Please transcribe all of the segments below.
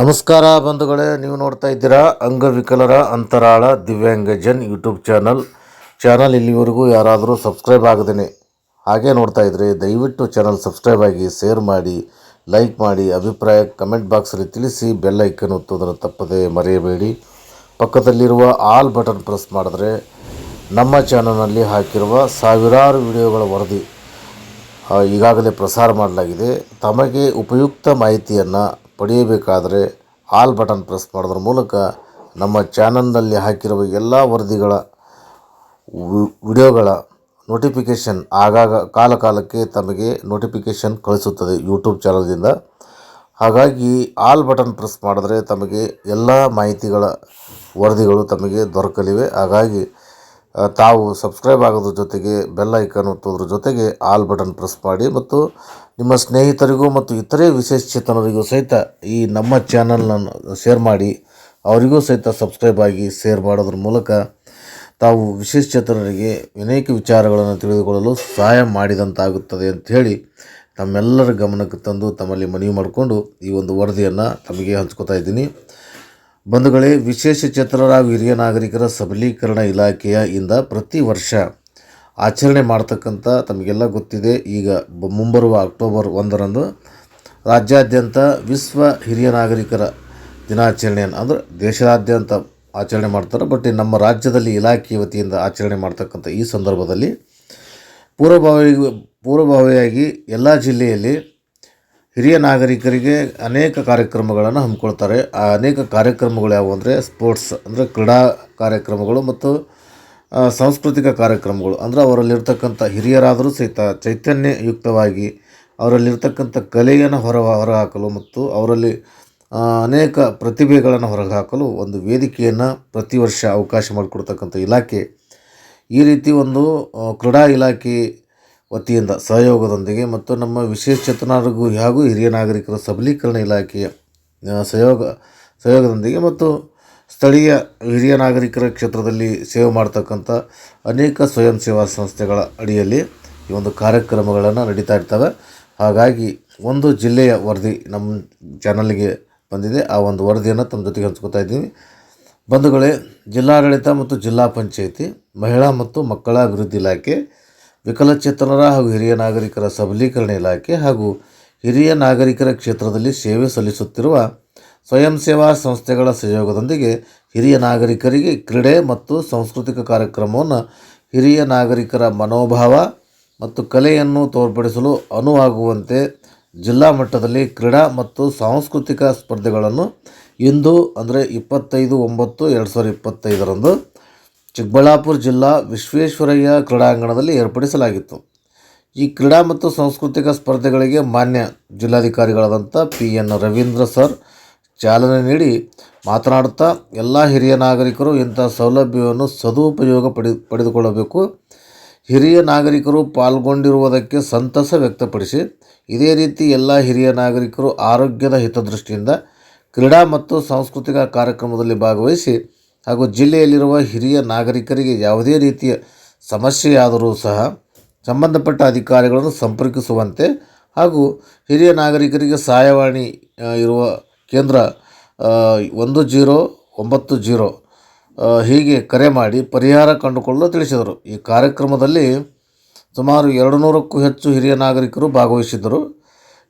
ನಮಸ್ಕಾರ ಬಂಧುಗಳೇ, ನೀವು ನೋಡ್ತಾ ಇದ್ದೀರಾ ಅಂಗವಿಕಲರ ಅಂತರಾಳ ದಿವ್ಯಾಂಗಜನ್ ಯೂಟ್ಯೂಬ್ ಚಾನಲ್. ಚಾನಲ್ ಇಲ್ಲಿವರೆಗೂ ಯಾರಾದರೂ ಸಬ್ಸ್ಕ್ರೈಬ್ ಆಗದೇನೆ, ಹಾಗೆ ನೋಡ್ತಾ ಇದ್ದರೆ ದಯವಿಟ್ಟು ಚಾನಲ್ ಸಬ್ಸ್ಕ್ರೈಬ್ ಆಗಿ ಶೇರ್ ಮಾಡಿ, ಲೈಕ್ ಮಾಡಿ, ಅಭಿಪ್ರಾಯ ಕಮೆಂಟ್ ಬಾಕ್ಸಲ್ಲಿ ತಿಳಿಸಿ, ಬೆಲ್ ಐಕನ್ ಒತ್ತುವುದನ್ನು ತಪ್ಪದೆ ಮರೆಯಬೇಡಿ. ಪಕ್ಕದಲ್ಲಿರುವ ಆಲ್ ಬಟನ್ ಪ್ರೆಸ್ ಮಾಡಿದ್ರೆ ನಮ್ಮ ಚಾನಲ್ನಲ್ಲಿ ಹಾಕಿರುವ ಸಾವಿರಾರು ವಿಡಿಯೋಗಳ ವರದಿ ಈಗಾಗಲೇ ಪ್ರಸಾರ ಮಾಡಲಾಗಿದೆ. ತಮಗೆ ಉಪಯುಕ್ತ ಮಾಹಿತಿಯನ್ನು ಪಡೆಯಬೇಕಾದರೆ ಆಲ್ ಬಟನ್ ಪ್ರೆಸ್ ಮಾಡೋದ್ರ ಮೂಲಕ ನಮ್ಮ ಚಾನಲ್ನಲ್ಲಿ ಹಾಕಿರುವ ಎಲ್ಲ ವರದಿಗಳ ವಿಡಿಯೋಗಳ ನೋಟಿಫಿಕೇಷನ್ ಆಗಾಗ ಕಾಲ ಕಾಲಕ್ಕೆ ತಮಗೆ ನೋಟಿಫಿಕೇಷನ್ ಕಳಿಸುತ್ತದೆ ಯೂಟ್ಯೂಬ್ ಚಾನಲ್ದಿಂದ. ಹಾಗಾಗಿ ಆಲ್ ಬಟನ್ ಪ್ರೆಸ್ ಮಾಡಿದ್ರೆ ತಮಗೆ ಎಲ್ಲ ಮಾಹಿತಿಗಳ ವರದಿಗಳು ತಮಗೆ ದೊರಕಲಿವೆ. ಹಾಗಾಗಿ ತಾವು ಸಬ್ಸ್ಕ್ರೈಬ್ ಆಗೋದ್ರ ಜೊತೆಗೆ ಬೆಲ್ ಐಕನ್ ಒತ್ತೋದ್ರ ಜೊತೆಗೆ ಆಲ್ ಬಟನ್ ಪ್ರೆಸ್ ಮಾಡಿ ಮತ್ತು ನಿಮ್ಮ ಸ್ನೇಹಿತರಿಗೂ ಮತ್ತು ಇತರೆ ವಿಶೇಷಚೇತನರಿಗೂ ಸಹಿತ ಈ ನಮ್ಮ ಚಾನಲ್ನನ್ನು ಶೇರ್ ಮಾಡಿ ಅವರಿಗೂ ಸಹಿತ ಸಬ್ಸ್ಕ್ರೈಬ್ ಆಗಿ ಶೇರ್ ಮಾಡೋದ್ರ ಮೂಲಕ ತಾವು ವಿಶೇಷಚೇತನರಿಗೆ ಅನೇಕ ವಿಚಾರಗಳನ್ನು ತಿಳಿದುಕೊಳ್ಳಲು ಸಹಾಯ ಮಾಡಿದಂತಾಗುತ್ತದೆ ಅಂಥೇಳಿ ತಮ್ಮೆಲ್ಲರ ಗಮನಕ್ಕೆ ತಂದು ತಮ್ಮಲ್ಲಿ ಮನವಿ ಮಾಡಿಕೊಂಡು ಈ ಒಂದು ವರದಿಯನ್ನು ತಮಗೆ ಹಂಚ್ಕೋತಾ ಇದ್ದೀನಿ. ಬಂಧುಗಳೇ ವಿಶೇಷಚೇತನರ ಹಾಗೂ ಹಿರಿಯ ನಾಗರಿಕರ ಸಬಲೀಕರಣ ಇಲಾಖೆಯ ಇಂದ ಪ್ರತಿ ವರ್ಷ ಆಚರಣೆ ಮಾಡ್ತಕ್ಕಂಥ ತಮಗೆಲ್ಲ ಗೊತ್ತಿದೆ. ಈಗ ಮುಂಬರುವ ಅಕ್ಟೋಬರ್ ಒಂದರಂದು ರಾಜ್ಯಾದ್ಯಂತ ವಿಶ್ವ ಹಿರಿಯ ನಾಗರಿಕರ ದಿನಾಚರಣೆಯನ್ನು, ಅಂದರೆ ದೇಶಾದ್ಯಂತ ಆಚರಣೆ ಮಾಡ್ತಾರೆ. ಬಟ್ ನಮ್ಮ ರಾಜ್ಯದಲ್ಲಿ ಇಲಾಖೆ ವತಿಯಿಂದ ಆಚರಣೆ ಮಾಡ್ತಕ್ಕಂಥ ಈ ಸಂದರ್ಭದಲ್ಲಿ ಪೂರ್ವಭಾವಿ, ಪೂರ್ವಭಾವಿಯಾಗಿ ಎಲ್ಲ ಜಿಲ್ಲೆಯಲ್ಲಿ ಹಿರಿಯ ನಾಗರಿಕರಿಗೆ ಅನೇಕ ಕಾರ್ಯಕ್ರಮಗಳನ್ನು ಹಮ್ಮಿಕೊಳ್ತಾರೆ. ಆ ಅನೇಕ ಕಾರ್ಯಕ್ರಮಗಳು ಯಾವುವು ಅಂದರೆ ಸ್ಪೋರ್ಟ್ಸ್ ಅಂದರೆ ಕ್ರೀಡಾ ಕಾರ್ಯಕ್ರಮಗಳು ಮತ್ತು ಸಾಂಸ್ಕೃತಿಕ ಕಾರ್ಯಕ್ರಮಗಳು. ಅಂದರೆ ಅವರಲ್ಲಿರ್ತಕ್ಕಂಥ ಹಿರಿಯರಾದರೂ ಸಹಿತ ಚೈತನ್ಯಯುಕ್ತವಾಗಿ ಅವರಲ್ಲಿರ್ತಕ್ಕಂಥ ಕಲೆಯನ್ನು ಹೊರ, ಹೊರಹಾಕಲು ಮತ್ತು ಅವರಲ್ಲಿ ಅನೇಕ ಪ್ರತಿಭೆಗಳನ್ನು ಹೊರಹಾಕಲು ಒಂದು ವೇದಿಕೆಯನ್ನು ಪ್ರತಿ ವರ್ಷ ಅವಕಾಶ ಮಾಡಿಕೊಡ್ತಕ್ಕಂಥ ಇಲಾಖೆ. ಈ ರೀತಿ ಒಂದು ಕ್ರೀಡಾ ಇಲಾಖೆ ವತಿಯಿಂದ ಸಹಯೋಗದೊಂದಿಗೆ ಮತ್ತು ನಮ್ಮ ವಿಶೇಷಚೇತನರಿಗೂ ಹಾಗೂ ಹಿರಿಯ ನಾಗರಿಕರ ಸಬಲೀಕರಣ ಇಲಾಖೆಯ ಸಹಯೋಗ, ಸಹಯೋಗದೊಂದಿಗೆ ಮತ್ತು ಸ್ಥಳೀಯ ಹಿರಿಯ ನಾಗರಿಕರ ಕ್ಷೇತ್ರದಲ್ಲಿ ಸೇವೆ ಮಾಡ್ತಕ್ಕಂಥ ಅನೇಕ ಸ್ವಯಂ ಸೇವಾ ಸಂಸ್ಥೆಗಳ ಅಡಿಯಲ್ಲಿ ಈ ಒಂದು ಕಾರ್ಯಕ್ರಮಗಳನ್ನು ನಡೀತಾ ಇರ್ತವೆ. ಹಾಗಾಗಿ ಒಂದು ಜಿಲ್ಲೆಯ ವರದಿ ನಮ್ಮ ಚಾನಲ್ಗೆ ಬಂದಿದೆ. ಆ ಒಂದು ವರದಿಯನ್ನು ತಮ್ಮ ಜೊತೆಗೆ ಹಂಚ್ಕೋತಾ ಇದ್ದೀವಿ. ಬಂಧುಗಳೇ, ಜಿಲ್ಲಾಡಳಿತ ಮತ್ತು ಜಿಲ್ಲಾ ಪಂಚಾಯಿತಿ, ಮಹಿಳಾ ಮತ್ತು ಮಕ್ಕಳ ಅಭಿವೃದ್ಧಿ ಇಲಾಖೆ ವಿಕಲಚೇತನರ ಹಾಗೂ ಹಿರಿಯ ನಾಗರಿಕರ ಸಬಲೀಕರಣ ಇಲಾಖೆ ಹಾಗೂ ಹಿರಿಯ ನಾಗರಿಕರ ಕ್ಷೇತ್ರದಲ್ಲಿ ಸೇವೆ ಸಲ್ಲಿಸುತ್ತಿರುವ ಸ್ವಯಂ ಸೇವಾ ಸಂಸ್ಥೆಗಳ ಸಹಯೋಗದೊಂದಿಗೆ ಹಿರಿಯ ನಾಗರಿಕರಿಗೆ ಕ್ರೀಡೆ ಮತ್ತು ಸಾಂಸ್ಕೃತಿಕ ಕಾರ್ಯಕ್ರಮವನ್ನು ಹಿರಿಯ ನಾಗರಿಕರ ಮನೋಭಾವ ಮತ್ತು ಕಲೆಯನ್ನು ತೋರ್ಪಡಿಸಲು ಅನುವಾಗುವಂತೆ ಜಿಲ್ಲಾ ಮಟ್ಟದಲ್ಲಿ ಕ್ರೀಡಾ ಮತ್ತು ಸಾಂಸ್ಕೃತಿಕ ಸ್ಪರ್ಧೆಗಳನ್ನು ಇಂದು ಅಂದರೆ ಇಪ್ಪತ್ತೈದು ಒಂಬತ್ತು ಎರಡು ಸಾವಿರದ ಇಪ್ಪತ್ತೈದರಂದು ಚಿಕ್ಕಬಳ್ಳಾಪುರ ಜಿಲ್ಲಾ ವಿಶ್ವೇಶ್ವರಯ್ಯ ಕ್ರೀಡಾಂಗಣದಲ್ಲಿ ಏರ್ಪಡಿಸಲಾಗಿತ್ತು. ಈ ಕ್ರೀಡಾ ಮತ್ತು ಸಾಂಸ್ಕೃತಿಕ ಸ್ಪರ್ಧೆಗಳಿಗೆ ಮಾನ್ಯ ಜಿಲ್ಲಾಧಿಕಾರಿಗಳಾದಂಥ ಪಿ ಎನ್ ರವೀಂದ್ರ ಸರ್ ಚಾಲನೆ ನೀಡಿ ಮಾತನಾಡುತ್ತಾ, ಎಲ್ಲ ಹಿರಿಯ ನಾಗರಿಕರು ಇಂಥ ಸೌಲಭ್ಯವನ್ನು ಸದುಪಯೋಗ ಪಡೆ, ಪಡೆದುಕೊಳ್ಳಬೇಕು. ಹಿರಿಯ ನಾಗರಿಕರು ಪಾಲ್ಗೊಂಡಿರುವುದಕ್ಕೆ ಸಂತಸ ವ್ಯಕ್ತಪಡಿಸಿ, ಇದೇ ರೀತಿ ಎಲ್ಲ ಹಿರಿಯ ನಾಗರಿಕರು ಆರೋಗ್ಯದ ಹಿತದೃಷ್ಟಿಯಿಂದ ಕ್ರೀಡಾ ಮತ್ತು ಸಾಂಸ್ಕೃತಿಕ ಕಾರ್ಯಕ್ರಮದಲ್ಲಿ ಭಾಗವಹಿಸಿ ಹಾಗೂ ಜಿಲ್ಲೆಯಲ್ಲಿರುವ ಹಿರಿಯ ನಾಗರಿಕರಿಗೆ ಯಾವುದೇ ರೀತಿಯ ಸಮಸ್ಯೆಯಾದರೂ ಸಹ ಸಂಬಂಧಪಟ್ಟ ಅಧಿಕಾರಿಗಳನ್ನು ಸಂಪರ್ಕಿಸುವಂತೆ ಹಾಗೂ ಹಿರಿಯ ನಾಗರಿಕರಿಗೆ ಸಹಾಯವಾಣಿ ಇರುವ ಕೇಂದ್ರ ಒಂದು ಜೀರೋ ಒಂಬತ್ತು ಜೀರೋ ಹೀಗೆ ಕರೆ ಮಾಡಿ ಪರಿಹಾರ ಕಂಡುಕೊಳ್ಳಲು ತಿಳಿಸಿದರು. ಈ ಕಾರ್ಯಕ್ರಮದಲ್ಲಿ ಸುಮಾರು ಎರಡು ನೂರಕ್ಕೂ ಹೆಚ್ಚು ಹಿರಿಯ ನಾಗರಿಕರು ಭಾಗವಹಿಸಿದ್ದರು.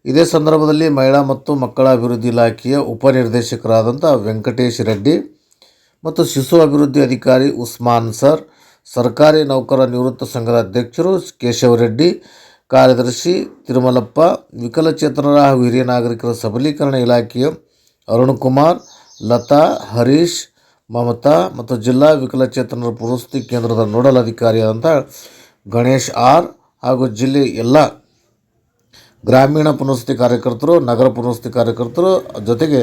ಇದೇ ಸಂದರ್ಭದಲ್ಲಿ ಮಹಿಳಾ ಮತ್ತು ಮಕ್ಕಳ ಅಭಿವೃದ್ಧಿ ಇಲಾಖೆಯ ಉಪನಿರ್ದೇಶಕರಾದಂಥ ವೆಂಕಟೇಶ್ ರೆಡ್ಡಿ ಮತ್ತು ಶಿಶು ಅಭಿವೃದ್ಧಿ ಅಧಿಕಾರಿ ಉಸ್ಮಾನ್ ಸರ್, ಸರ್ಕಾರಿ ನೌಕರ ನಿವೃತ್ತ ಸಂಘದ ಅಧ್ಯಕ್ಷರು ಕೇಶವ ರೆಡ್ಡಿ ಕಾರ್ಯದರ್ಶಿ ತಿರುಮಲಪ್ಪ, ವಿಕಲಚೇತನರ ಹಾಗೂ ಹಿರಿಯ ನಾಗರಿಕರ ಸಬಲೀಕರಣ ಇಲಾಖೆಯ ಅರುಣ್ ಕುಮಾರ್ ಲತಾ, ಹರೀಶ್, ಮಮತಾ ಮತ್ತು ಜಿಲ್ಲಾ ವಿಕಲಚೇತನರ ಪುರಸ್ತಿ ಕೇಂದ್ರದ ನೋಡಲ್ ಅಧಿಕಾರಿಯಾದಂಥ ಗಣೇಶ್ ಆರ್ ಹಾಗೂ ಜಿಲ್ಲೆ ಎಲ್ಲ ಗ್ರಾಮೀಣ ಪುನರ್ವಸತಿ ಕಾರ್ಯಕರ್ತರು, ನಗರ ಪುನರ್ವಸತಿ ಕಾರ್ಯಕರ್ತರು, ಜೊತೆಗೆ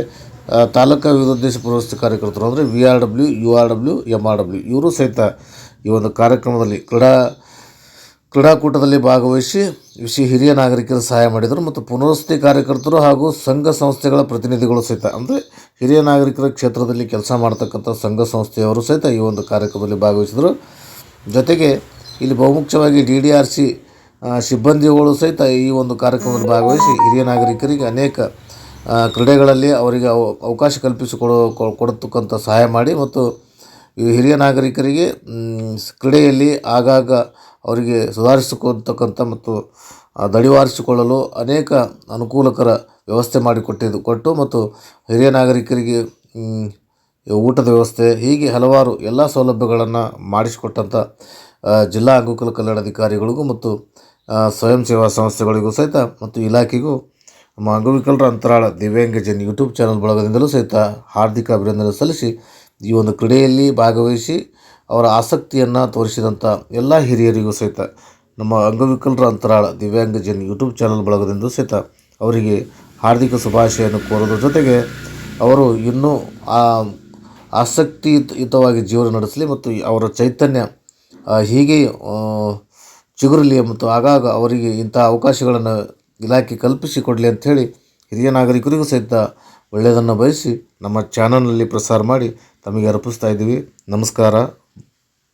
ತಾಲೂಕು ವಿವಿಧೋದ್ದೇಶ ಪುನರ್ವಸತಿ ಕಾರ್ಯಕರ್ತರು ಅಂದರೆ V R W U R W M R W ಇವರು ಸಹಿತ ಈ ಒಂದು ಕಾರ್ಯಕ್ರಮದಲ್ಲಿ ಕ್ರೀಡಾ, ಕ್ರೀಡಾಕೂಟದಲ್ಲಿ ಭಾಗವಹಿಸಿ ವಿಶಿ, ಹಿರಿಯ ನಾಗರಿಕರು ಸಹಾಯ ಮಾಡಿದರು ಮತ್ತು ಪುನರ್ವಸತಿ ಕಾರ್ಯಕರ್ತರು ಹಾಗೂ ಸಂಘ ಸಂಸ್ಥೆಗಳ ಪ್ರತಿನಿಧಿಗಳು ಸಹಿತ, ಅಂದರೆ ಹಿರಿಯ ನಾಗರಿಕರ ಕ್ಷೇತ್ರದಲ್ಲಿ ಕೆಲಸ ಮಾಡ್ತಕ್ಕಂಥ ಸಂಘ ಸಂಸ್ಥೆಯವರು ಸಹಿತ ಈ ಒಂದು ಕಾರ್ಯಕ್ರಮದಲ್ಲಿ ಭಾಗವಹಿಸಿದರು. ಜೊತೆಗೆ, ಇಲ್ಲಿ ಬಹುಮುಖ್ಯವಾಗಿ ಡಿ ಡಿ ಆರ್ ಸಿ ಸಿಬ್ಬಂದಿಗಳು ಸಹಿತ ಈ ಒಂದು ಕಾರ್ಯಕ್ರಮದಲ್ಲಿ ಭಾಗವಹಿಸಿ ಹಿರಿಯ ನಾಗರಿಕರಿಗೆ ಅನೇಕ ಕ್ರೀಡೆಗಳಲ್ಲಿ ಅವರಿಗೆ ಅವ- ಅವಕಾಶ ಕಲ್ಪಿಸಿಕೊಡೋ ಕೊಡತಕ್ಕಂಥ ಸಹಾಯ ಮಾಡಿ ಮತ್ತು ಈ ಹಿರಿಯ ನಾಗರಿಕರಿಗೆ ಕ್ರೀಡೆಯಲ್ಲಿ ಆಗಾಗ ಅವರಿಗೆ ಸುಧಾರಿಸಿಕೊಳ್ತಕ್ಕಂಥ ಮತ್ತು ದಡಿವಾರಿಸಿಕೊಳ್ಳಲು ಅನೇಕ ಅನುಕೂಲಕರ ವ್ಯವಸ್ಥೆ ಮಾಡಿಕೊಟ್ಟಿದ್ದು, ಕೊಟ್ಟು ಮತ್ತು ಹಿರಿಯ ನಾಗರಿಕರಿಗೆ ಊಟದ ವ್ಯವಸ್ಥೆ, ಹೀಗೆ ಹಲವಾರು ಎಲ್ಲ ಸೌಲಭ್ಯಗಳನ್ನು ಮಾಡಿಸಿಕೊಟ್ಟಂಥ ಜಿಲ್ಲಾ ಅಂಗವಿಕಲ ಕಲ್ಯಾಣಾಧಿಕಾರಿಗಳಿಗೂ ಮತ್ತು ಸ್ವಯಂ ಸೇವಾ ಸಂಸ್ಥೆಗಳಿಗೂ ಸಹಿತ ಮತ್ತು ಇಲಾಖೆಗೂ ನಮ್ಮ ಅಂಗವಿಕಲರ ಅಂತರಾಳ ದಿವ್ಯಾಂಗಜನ್ ಯೂಟ್ಯೂಬ್ ಚಾನಲ್ ಬಳಗದಿಂದಲೂ ಸಹಿತ ಹಾರ್ದಿಕ ಅಭಿನಂದನೆ ಸಲ್ಲಿಸಿ ಈ ಒಂದು ಕ್ರೀಡೆಯಲ್ಲಿ ಭಾಗವಹಿಸಿ ಅವರ ಆಸಕ್ತಿಯನ್ನು ತೋರಿಸಿದಂಥ ಎಲ್ಲ ಹಿರಿಯರಿಗೂ ಸಹಿತ ನಮ್ಮ ಅಂಗವಿಕಲರ ಅಂತರಾಳ ದಿವ್ಯಾಂಗಜನ್ ಯೂಟ್ಯೂಬ್ ಚಾನಲ್ ಬಳಗದಿಂದ ಸಹಿತ ಅವರಿಗೆ ಹಾರ್ದಿಕ ಶುಭಾಶಯನ್ನು ಕೋರೋದ್ರ ಜೊತೆಗೆ ಅವರು ಇನ್ನೂ ಆಸಕ್ತಿಯುತವಾಗಿ ಜೀವನ ನಡೆಸಲಿ ಮತ್ತು ಅವರ ಚೈತನ್ಯ ಹೀಗೆ ಚಿಗುರಲಿ ಮತ್ತು ಆಗಾಗ ಅವರಿಗೆ ಇಂಥ ಅವಕಾಶಗಳನ್ನು ಇಲಾಖೆ ಕಲ್ಪಿಸಿಕೊಡಲಿ ಅಂಥೇಳಿ ಹಿರಿಯ ನಾಗರಿಕರಿಗೂ ಸಹಿತ ಒಳ್ಳೆಯದನ್ನು ಬಯಸಿ ನಮ್ಮ ಚಾನಲ್ನಲ್ಲಿ ಪ್ರಸಾರ ಮಾಡಿ ತಮಗೆ ಅರ್ಪಿಸ್ತಾ ಇದ್ದೀವಿ. ನಮಸ್ಕಾರ.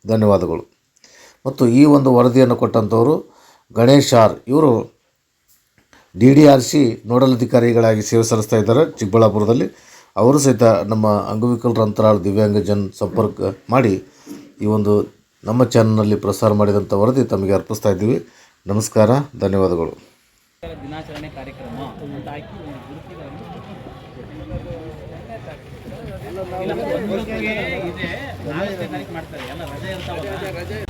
ಧನ್ಯವಾದಗಳು. ಮತ್ತು ಈ ಒಂದು ವರದಿಯನ್ನು ಕೊಟ್ಟಂಥವರು ಗಣೇಶ್ ಆರ್ ಇವರು D D R C nodal ಅಧಿಕಾರಿಗಳಾಗಿ ಸೇವೆ ಸಲ್ಲಿಸ್ತಾ ಇದ್ದಾರೆ ಚಿಕ್ಕಬಳ್ಳಾಪುರದಲ್ಲಿ. ಅವರು ಸಹಿತ ನಮ್ಮ ಅಂಗವಿಕಲರ ಅಂತರಾಳ ದಿವ್ಯಾಂಗಜನ್ ಸಂಪರ್ಕ ಮಾಡಿ ಈ ಒಂದು ನಮ್ಮ ಚಾನಲ್ನಲ್ಲಿ ಪ್ರಸಾರ ಮಾಡಿದಂಥ ವರದಿ ತಮಗೆ ಅರ್ಪಿಸ್ತಾ ಇದ್ದೀವಿ. ನಮಸ್ಕಾರ, ಧನ್ಯವಾದಗಳು. ದಿನಾಚರಣೆ ಕಾರ್ಯಕ್ರಮ ಅಂತ ಹಾಕಿ ಗುರುತಿಗಳನ್ನು ಇದೆ, ನಾಲ್ಕನೇ ತಾರೀಕು ಮಾಡ್ತಾರೆ. ಎಲ್ಲ ರಜೆ ಇರ್ತಾವಲ್ಲ.